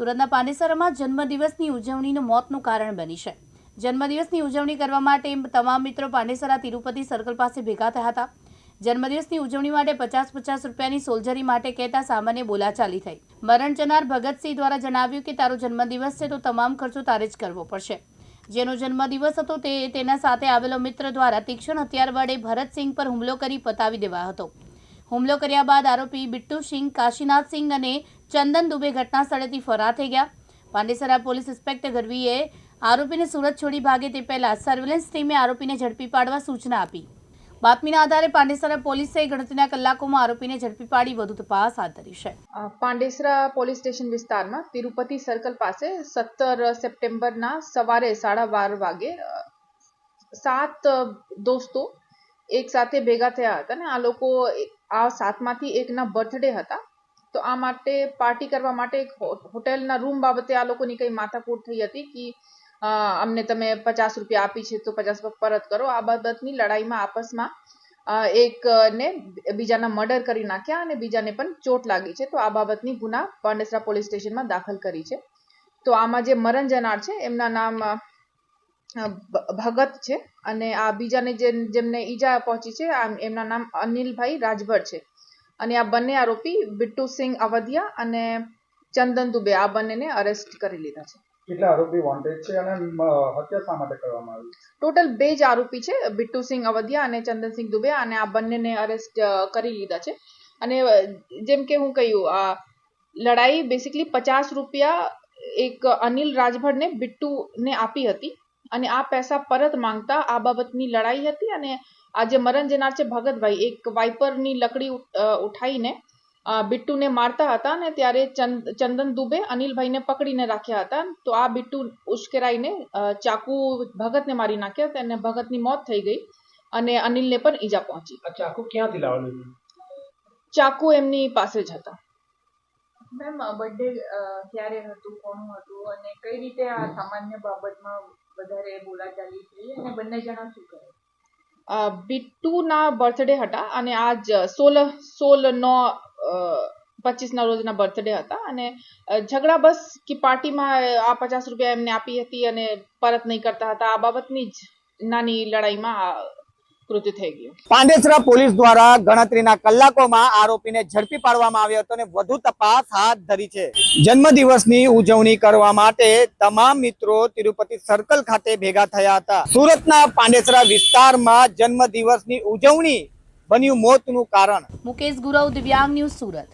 સુરતના પાંડેસરામાં જન્મદિવસની ઉજવણીનું મોતનું કારણ બની છે. જન્મદિવસની ઉજવણી કરવા માટે તમામ મિત્રો પાંડેસરા તિરુપતિ સર્કલ પાસે ભેગા થયા હતા. જન્મદિવસની ઉજવણી માટે પચાસ પચાસ રૂપિયાની સોલ્જરી માટે કહેતા સામાન્ય બોલાચાલી થઈ. મરણ જનાર ભગતસિંહ દ્વારા જણાવ્યું કે, તારો જન્મદિવસ છે તો તમામ ખર્ચો તારે જ કરવો પડશે. જેનો જન્મદિવસ હતો તે તેના સાથે આવેલો મિત્ર દ્વારા તીક્ષ્ણ હથિયાર વડે ભરતસિંહ પર હુમલો કરી પતાવી દેવાયો હતો. હુમલો કર્યા બાદ આરોપી બિટ્ટુ સિંહ, કાશીનાથ સિંહ અને ચંદન દુબે ઘટના સ્થળેથી ફરાર થઈ ગયા. પાંડેસરા પોલીસ ઇન્સ્પેક્ટર ગરવીએ આરોપીને સુરત છોડી ભાગે તે પહેલા સર્વેલન્સ ટીમે આરોપીને ઝડપી પાડવા સૂચના આપી. બાતમીના આધારે પાંડેસરા પોલીસે ગણતરીના કલાકોમાં આરોપીને ઝડપી પાડી વધુ તપાસ હાથ ધરી છે. પાંડેસરા પોલીસ સ્ટેશન વિસ્તારમાં તિરુપતિ સર્કલ પાસે સત્તર સપ્ટેમ્બરના સવારે સાડા બાર વાગે સાત દોસ્તો એક સાથે ભેગા થયા હતા ને આ લોકો આ સાતમાંથી એકના બર્થડે હતા, તો આ માટે પાર્ટી કરવા માટે એક હોટેલના રૂમ બાબતે આ લોકોની કંઈ માથાકૂટ થઈ હતી કે અમને તમે પચાસ રૂપિયા આપી છે તો પચાસ પરત કરો. આ બાબતની લડાઈમાં આપસમાં એક ને બીજાના મર્ડર કરી નાખ્યા અને બીજાને પણ ચોટ લાગી છે. તો આ બાબતની ગુના પાંડેસરા પોલીસ સ્ટેશનમાં દાખલ કરી છે. તો આમાં જે મરણ જનાર છે, એમના નામ ભગત છે અને આ બીજાને જેમને ઈજા પહોંચી છે એમના નામ અનિલભાઈ રાજભર છે. અને આ બંને આરોપી બિટ્ટુ સિંહ અવધિયા અને ચંદન દુબે આ બંનેને અરેસ્ટ કરી લીધા છે. કેટલા આરોપી વોન્ટેડ છે અને હત્યા શા માટે કરવામાં આવી ટોટલ બે જ આરોપી છે બિટ્ટુ સિંહ અવધિયા અને ચંદનસિંહ દુબે અને આ બંનેને અરેસ્ટ કરી લીધા છે. અને જેમ કે હું કહ્યું આ લડાઈ બેસિકલી પચાસ રૂપિયા એક અનિલ રાજભરને બિટ્ટુને આપી હતી. અને આ પૈસા પરત માંગતા આ બાબતની લડાઈ હતી અને આજે મરણ જનાર છે ભગતભાઈ. એક વાઇપરની લકડી ઉઠાઈને બિટ્ટુને મારતા હતા ને ત્યારે ચંદન દુબે અનિલભાઈને પકડીને રાખ્યા હતા. તો આ બિટ્ટુ ઉશ્કેરાઈને ચાકુ ભગતને મારી નાખ્યા તેને ભગતની મોત થઈ ગઈ અને અનિલને પણ ઈજા પહોંચી. ચાકુ ક્યાંથી લાવવાનું ચાકુ એમની પાસે જ હતા. મેમ બર્થડે ક્યારે હતું કોનું હતું અને કઈ રીતે આ સામાન્ય બાબતમાં વધારે બોલાચાલી થઈ અને બંને જણા શું કરે? બિટ્ટુના બર્થડે હતા અને આજ સોળ સોળ નો પચીસના રોજના બર્થડે હતા અને ઝઘડા બસ કે પાર્ટીમાં આ પચાસ રૂપિયા એમને આપી હતી અને પરત નહીં કરતા હતા. આ બાબતની જ નાની લડાઈમાં કૃત્ય થઈ ગયું. પાંડેસરા પોલીસ દ્વારા ગણતરીના કલાકોમાં આરોપીને ઝડપી પાડવામાં આવ્યો હતો અને વધુ તપાસ હાથ ધરી છે. જન્મદિવસની ઉજવણી કરવા માટે તમામ મિત્રો તિરુપતિ સર્કલ ખાતે ભેગા થયા હતા. સુરતના પાંડેસરા વિસ્તારમાં જન્મદિવસની ઉજવણી બન્યું મોતનું કારણ. મુકેશ ગુરવ દિવ્યાંગ ન્યૂઝ સુરત.